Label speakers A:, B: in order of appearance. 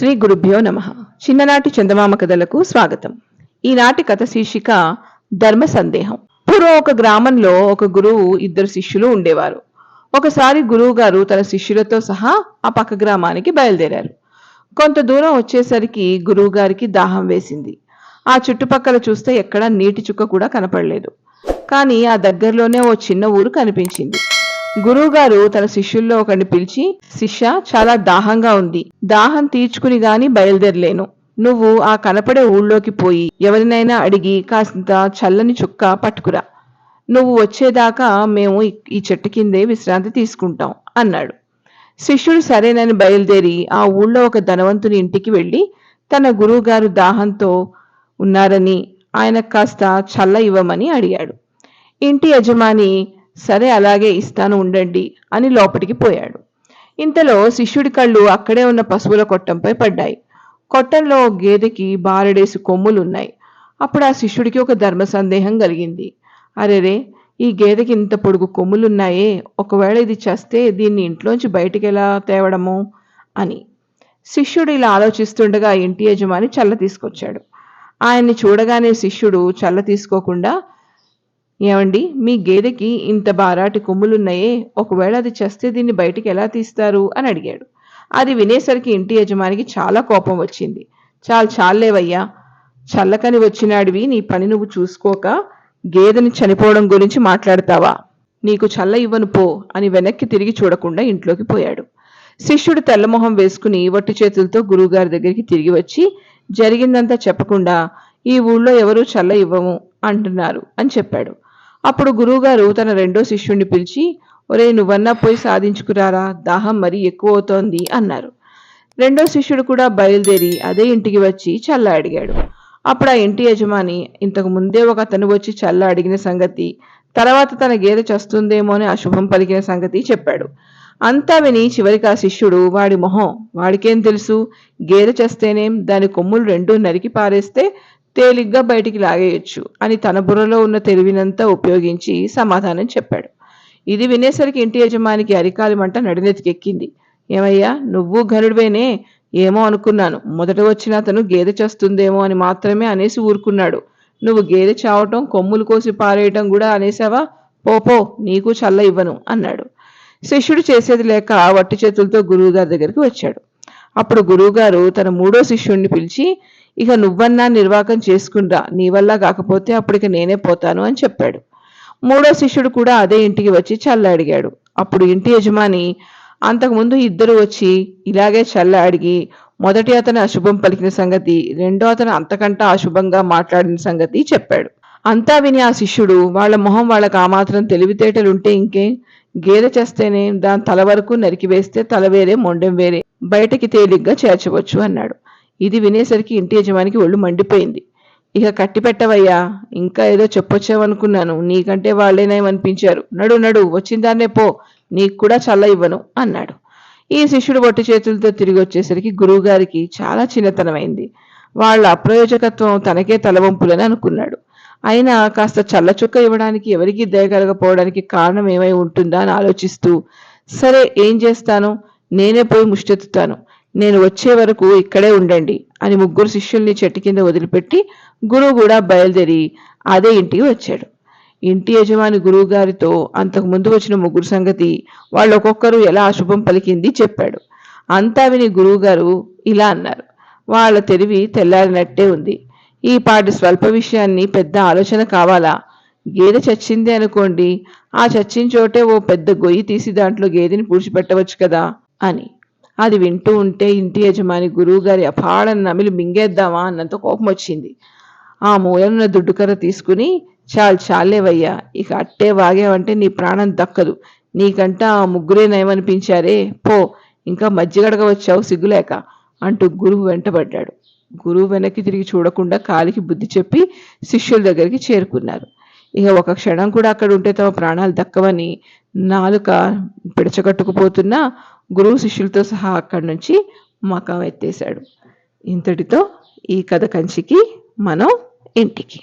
A: శ్రీ గురుభ్యో నమ. చిన్ననాటి చందమామ కథలకు స్వాగతం. ఈనాటి కథ శీర్షిక ధర్మ సందేహం. పూర్వం ఒక గ్రామంలో ఒక గురువు ఇద్దరు శిష్యులు ఉండేవారు. ఒకసారి గురువు గారు తన శిష్యులతో సహా ఆ పక్క గ్రామానికి బయలుదేరారు. కొంత దూరం వచ్చేసరికి గురువు గారికి దాహం వేసింది. ఆ చుట్టుపక్కల చూస్తే ఎక్కడా నీటి చుక్క కూడా కనపడలేదు. కానీ ఆ దగ్గరలోనే ఓ చిన్న ఊరు కనిపించింది. గురువుగారు తన శిష్యుల్లో ఒకరిని పిలిచి శిష్య చాలా దాహంగా ఉంది. దాహం తీర్చుకుని గాని బయలుదేరలేను. నువ్వు ఆ కనపడే ఊళ్ళోకి పోయి ఎవరినైనా అడిగి కాస్త చల్లని చుక్క పట్టుకురా. నువ్వు వచ్చేదాకా మేము ఈ చెట్టు కిందే విశ్రాంతి తీసుకుంటాం అన్నాడు. శిష్యుడు సరేనని బయలుదేరి ఆ ఊళ్ళో ఒక ధనవంతుని ఇంటికి వెళ్ళి తన గురువుగారు దాహంతో ఉన్నారని ఆయన కాస్త చల్ల ఇవ్వమని అడిగాడు. ఇంటి యజమాని సరే అలాగే ఇస్తాను ఉండండి అని లోపలికి పోయాడు. ఇంతలో శిష్యుడి కళ్ళు అక్కడే ఉన్న పశువుల కొట్టంపై పడ్డాయి. కొట్టంలో గేదెకి బారెడేసి కొమ్ములున్నాయి. అప్పుడు ఆ శిష్యుడికి ఒక ధర్మ సందేహం కలిగింది. అరెరే ఈ గేదెకి ఇంత పొడుగు కొమ్ములున్నాయే ఒకవేళ ఇది చస్తే దీన్ని ఇంట్లోంచి బయటికి ఎలా తేవడము? అని. శిష్యుడు ఇలా ఆలోచిస్తుండగా ఇంటి యజమాని చల్ల తీసుకొచ్చాడు. ఆయన్ని చూడగానే శిష్యుడు చల్ల తీసుకోకుండా ఏమండి? మీ గేదెకి ఇంత బారాటి కొమ్ములున్నాయే ఒకవేళ అది చస్తే దీన్ని బయటికి ఎలా తీస్తారు? అని అడిగాడు. అది వినేసరికి ఇంటి యజమానికి చాలా కోపం వచ్చింది. చాలు చాలేవయ్యా చల్లకని వచ్చినాడివి నీ పని నువ్వు చూసుకోక గేదెని చనిపోవడం గురించి మాట్లాడతావా? నీకు చల్ల ఇవ్వను పో అని వెనక్కి తిరిగి చూడకుండా ఇంట్లోకి పోయాడు. శిష్యుడు తెల్లమొహం వేసుకుని వట్టి చేతులతో గురువుగారి దగ్గరికి తిరిగి వచ్చి జరిగిందంతా చెప్పకుండా ఈ ఊళ్ళో ఎవరూ చల్ల ఇవ్వము అంటున్నారు అని చెప్పాడు. అప్పుడు గురువుగారు తన రెండో శిష్యుణ్ణి పిలిచి ఒరే నువ్వన్నా పోయి సాధించుకురారా? దాహం మరీ ఎక్కువ అవుతోంది అన్నారు. రెండో శిష్యుడు కూడా బయలుదేరి అదే ఇంటికి వచ్చి చల్ల అడిగాడు. అప్పుడు ఆ ఇంటి యజమాని ఇంతకు ముందే ఒక అతను వచ్చి చల్ల అడిగిన సంగతి తర్వాత తన గేదె చస్తుందేమో అని అశుభం పలికిన సంగతి చెప్పాడు. అంతా విని చివరికి ఆ శిష్యుడు వాడి మొహం వాడికేం తెలుసు? గేదె చస్తేనేం దాని కొమ్ములు రెండూ నరికి పారేస్తే తేలిగ్గా బయటికి లాగేయొచ్చు అని తన బుర్రలో ఉన్న తెలివినంతా ఉపయోగించి సమాధానం చెప్పాడు. ఇది వినేసరికి ఇంటి యజమానికి అరికాలి మంట నడినెతికెక్కింది ఏమయ్యా నువ్వు ఘనుడివేనే? ఏమో అనుకున్నాను. మొదట వచ్చిన అతను గేదె చేస్తుందేమో అని మాత్రమే అనేసి ఊరుకున్నాడు. నువ్వు గేదె చావటం కొమ్ములు కోసి పారేయటం కూడా అనేసావా? పోపో నీకు చల్ల ఇవ్వను అన్నాడు. శిష్యుడు చేసేది లేక వట్టి చేతులతో గురువుగారి దగ్గరికి వచ్చాడు. అప్పుడు గురువుగారు తన మూడో శిష్యుణ్ణి పిలిచి ఇక నువ్వన్నా నిర్వాకం చేసుకుంటా నీ వల్ల కాకపోతే అప్పటికి నేనే పోతాను అని చెప్పాడు. మూడో శిష్యుడు కూడా అదే ఇంటికి వచ్చి చల్ల అడిగాడు అప్పుడు ఇంటి యజమాని అంతకుముందు ఇద్దరు వచ్చి ఇలాగే చల్ల అడిగి మొదటి అతను అశుభం పలికిన సంగతి రెండో అతను అంతకంటా అశుభంగా మాట్లాడిన సంగతి చెప్పాడు. అంతా విని ఆ శిష్యుడు వాళ్ళ మొహం వాళ్ళకి ఆ మాత్రం తెలివితేటలుంటే ఇంకే? గేదె చేస్తేనే దాని తల వరకు నరికివేస్తే తల వేరే మొండెం వేరే బయటకి తేలిగ్గా చేర్చవచ్చు అన్నాడు. ఇది వినేసరికి ఇంటి యజమానికి ఒళ్ళు మండిపోయింది. ఇక కట్టి పెట్టవయ్యా ఇంకా ఏదో చెప్పొచ్చావనుకున్నాను. నీకంటే వాళ్ళేనేమనిపించారు నడు నడు వచ్చిందాన్నే పో నీకు కూడా చల్ల ఇవ్వను అన్నాడు. ఈ శిష్యుడు బొట్టి చేతులతో తిరిగి వచ్చేసరికి గురువుగారికి చాలా చిన్నతనమైంది. వాళ్ళ అప్రయోజకత్వం తనకే తలవంపులని అనుకున్నాడు. అయినా కాస్త చల్లచుక్క ఇవ్వడానికి ఎవరికీ దయగలగపోవడానికి కారణం ఏమై ఉంటుందా అని ఆలోచిస్తూ సరే ఏం చేస్తాను? నేనే పోయి ముష్టెత్తుతాను. నేను వచ్చే వరకు ఇక్కడే ఉండండి అని ముగ్గురు శిష్యుల్ని చెట్టు కింద వదిలిపెట్టి గురువు కూడా బయలుదేరి అదే ఇంటికి వచ్చాడు. ఇంటి యజమాని గురువు గారితో అంతకు ముందు వచ్చిన ముగ్గురు సంగతి వాళ్ళు ఒక్కొక్కరు ఎలా అశుభం పలికింది చెప్పాడు. అంతా విని గురువుగారు ఇలా అన్నారు. వాళ్ళ తెలివి తెల్లారినట్టే ఉంది. ఈ పాటి స్వల్ప విషయాన్ని పెద్ద ఆలోచన కావాలా? గేదె చచ్చింది అనుకోండి. ఆ చచ్చిన చోటే ఓ పెద్ద గొయ్యి తీసి దాంట్లో గేదెని పూడ్చిపెట్టవచ్చు కదా అని. అది వింటూ ఉంటే ఇంటి యజమాని గురువుగారి అపాడని నమిలి మింగేద్దామా అన్నంత కోపం వచ్చింది. ఆ మూలనున్న దుడ్డుకర్ర తీసుకుని చాలు చాలేవయ్యా ఇక అట్టే వాగేవంటే నీ ప్రాణం దక్కదు. నీకంట ఆ ముగ్గురే నయమనిపించారే. పో ఇంకా మజ్జిగడగ వచ్చావు సిగ్గులేక అంటూ గురువు వెంటబడ్డాడు. గురువు వెనక్కి తిరిగి చూడకుండా కాలికి బుద్ధి చెప్పి శిష్యుల దగ్గరికి చేరుకున్నారు. ఇక ఒక క్షణం కూడా అక్కడ ఉంటే తమ ప్రాణాలు దక్కవని నాలుక పిడచగట్టుకుపోతున్నా గురువు శిష్యులతో సహా అక్కడి నుంచి మకం ఎత్తేశాడు. ఇంతటితో ఈ కథ కంచికి మనం ఇంటికి.